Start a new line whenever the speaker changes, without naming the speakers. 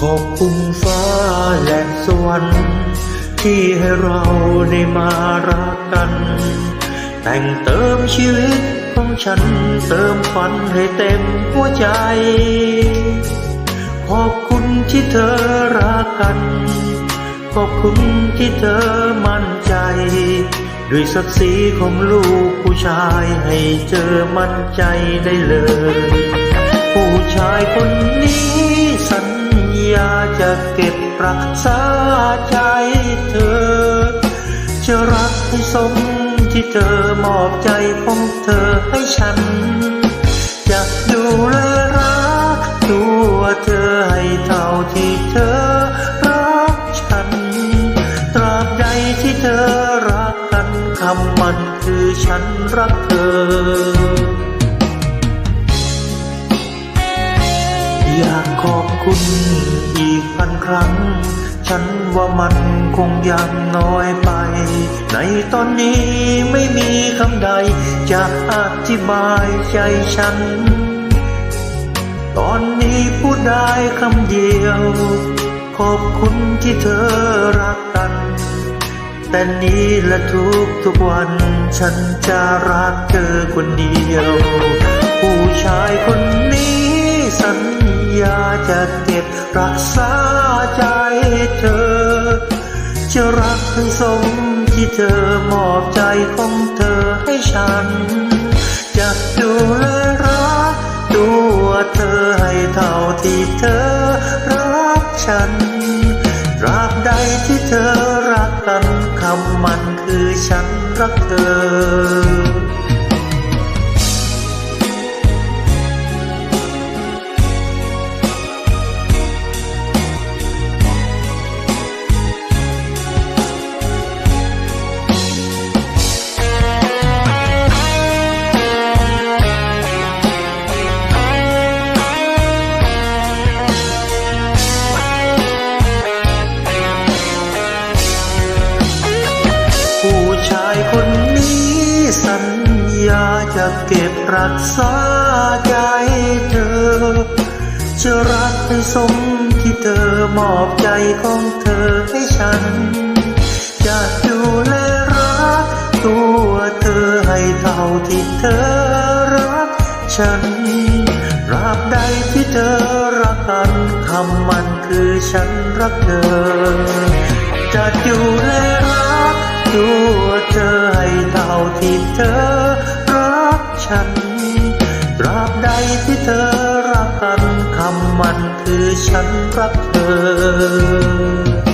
ขอบคุณฟ้าและสวรรค์ที่ให้เราได้มารักกัน แต่งเติมชีวิตของฉันเติมฝันให้เต็มหัวใจ ขอบคุณที่เธอรักกัน ขอบคุณที่เธอมั่นใจ ด้วยศักดิ์ศรีของลูกผู้ชายให้เจอมั่นใจได้เลย ผู้ชายคนนี้าจะเก็บรักษาใจเธอ จะรักให้สมที่เธอมอบใจของเธอให้ฉัน จะดูแลรักตัวเธอให้เท่าที่เธอรักฉัน ตราบใดที่เธอรักกันคำมันคือฉันรักเธอ คุณอีกพันครั้ง ฉันว่ามันคงยังน้อยไป ในตอนนี้ไม่มีคำใด จะอธิบายใจฉัน ตอนนี้พูดได้คำเดียว ขอบคุณที่เธอรักกัน แต่นี้และทุกทุกวัน ฉันจะรักเธอคนเดียว ผู้ชายคนนี้สัญ ญาจะเก็บรักษาใจเธอ จะรักให้สมที่เธอมอบใจของเธอให้ฉัน จะดูแลรักตัวเธอให้เท่าที่เธอรักฉันตราบใดที่เธอรักกันคำมันคือฉันรักเธอ จะเก็บรักษาใจเธอ จะรักให้สมที่เธอมอบใจของเธอให้ฉัน จะดูแลรัก ตัวเธอให้เท่าที่เธอรักฉันราบใดที่เธอรักกันคำมันคือฉันรักเธอ จะดูแลรักตัวเธอให้เท่าที่เธอ ฉันตราบใดที่เธอรักกันคำมันคือฉันรักเธอ